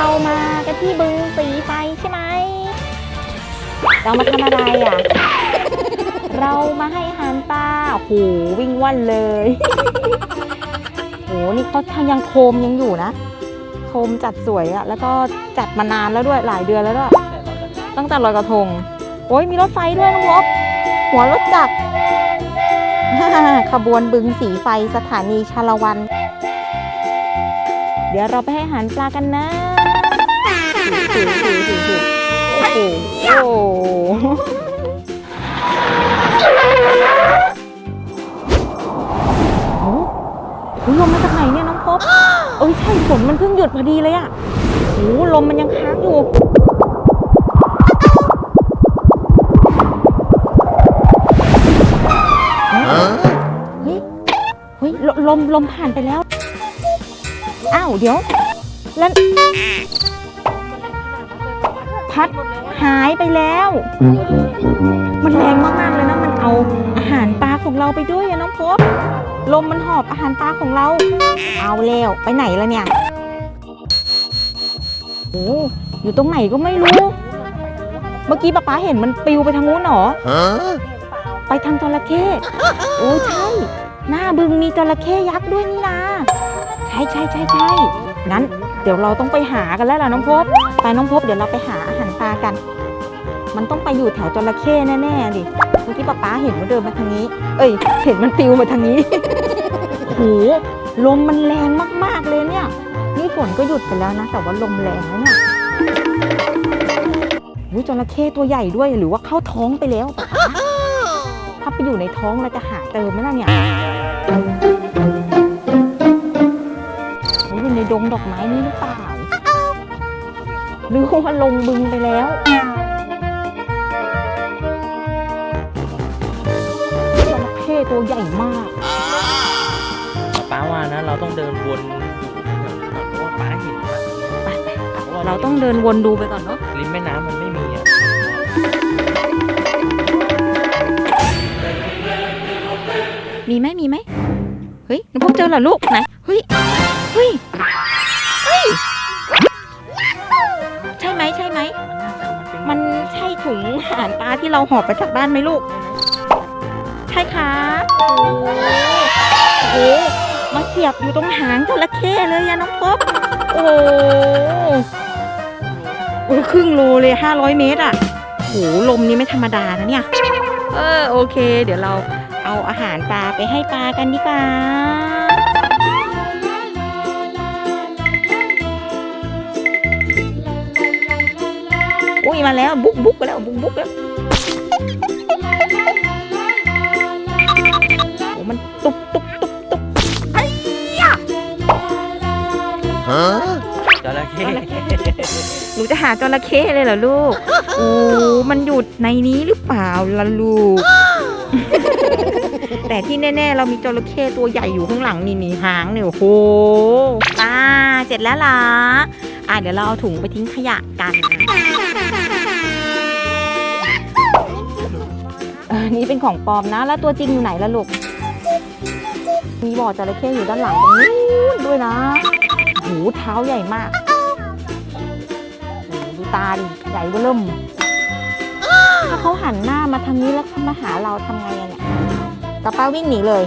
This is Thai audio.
เรามากันที่บึงสีไฟใช่ไหม เรามาทำอะไรอะ เรามาให้อาหารปลาโอ้โหวิ่งว่อนเลยโหนี่เขาทางยังโคมยังอยู่นะ โคมจัดสวยอะแล้วก็จัดมานานแล้วด้วยหลายเดือนแล้วด้วยตั้งแต่ลอยกระทง โอ้ยมีรถไฟด้วยน้องวบหัวรถจักรขบวนบึงสีไฟสถานีชาละวัน เดี๋ยวเราไปให้อาหารปลากันนะ ถือถือถือถือโอ้โหโอ้โหโอ้โหลมมาจากไหนเนี่ยน้องพบเอ้ยใช่ฝนมันเพิ่งหยุดพอดีเลยอะโอ้โหลมมันยังค้างอยู่เฮ้ยเฮ้ยลมลมผ่านไปแล้ว อ้าวเดี๋ยวแล้ว พัดหายไปแล้ว มันแรงมากๆเลยนะ มันเอาอาหารปลาของเราไปด้วยอะน้องพบลมมันหอบอาหารปลาของเรา เอาแล้วไปไหนแล้วเนี่ยโอ้อยู่ตรงไหนก็ไม่รู้ เมื่อกี้ป๊าป๊าเห็นมันปลิวไปทางนู้นเหรอ ไปทางจระเข้โอ้ใช่ หน้าบึงมีจระเข้ยักษ์ด้วยนี่นาใช่ใช่ใช่ใช่งั้นเดี๋ยวเราต้องไปหากันแล้วล่ะน้องพบ ไปน้องพบเดี๋ยวเราไปหา อาหารปลากัน มันต้องไปอยู่แถวจระเข้แน่ๆดิเมื่อกี้ป๊าป๊าเห็นมันเดินมาทางนี้ เอ้ย เห็นมันปลิวมาทางนี้โอ้โหลมมันแรงมากๆเลยเนี่ย นี่ฝนก็หยุดไปแล้วนะ แต่ว่าลมแรงนะเนี่ยอุ้ยจระเข้ตัวใหญ่ด้วยหรือว่าเข้าท้องไปแล้วป๊าป๊าถ้าไปอยู่ในท้องเราจะหาเจอไหมล่ะเนี่ยอยู่ในดงดอกไม้นี้หรือเปล่า หรือว่าลงบึงไปแล้วจระเข้ตัวใหญ่มากป้าว่านะเราต้องเดินวนอยู่แถวนี้ก่อนเพราะว่าป้าเห็นแบบไปไปเพราะว่าเราต้องเดินวนดูไปก่อนเนาะริมแม่น้ำมันไม่มีอะมีไหมมีไหมเฮ้ยน้องพบเจอเหรอลูกไหนเฮ้ยเฮ้ย เราหอบมาจากบ้านไหมลูก ใช่ครับโอ้โหมาเสียบอยู่ตรงหางจระเข้เลยอะน้องพบโอ้โหโอ้ครึ่งโลเลยห้าร้อยเมตรอะโหลมนี้ไม่ธรรมดานะเนี่ย เออโอเค เดี๋ยวเราเอาอาหารปลาไปให้ปลากันดีกว่าอุ้ยมาแล้ว บุ๊กบุ๊กแล้วบุ๊กบุ๊กแล้ว โอ้มันตุบตุบตุบตุบจระเข้หนูจะหาจระเข้เลยเหรอลูกโอ้มันอยู่ในนี้หรือเปล่าล่ะลูก แต่ที่แน่ ๆ เรามีจระเข้ตัวใหญ่อยู่ข้างหลังนี่นี่หางเนี่ยโอ้โหป้าเสร็จแล้วเหรออะเดี๋ยวเราเอาถุงไปทิ้งขยะกันเอ อันนี้เป็นของปลอมนะ แล้วตัวจริงอยู่ไหนล่ะลูก มีบ่อจระเข้อยู่ด้านหลังตรงนี้ด้วยนะหูเท้าใหญ่มากดูตาดิใหญ่เบ้อเริ่ม ถ้าเขาหันหน้ามาทางนี้แล้วมาหาเราทำไงเนี่ยกระป้าวิ่งหนีเลย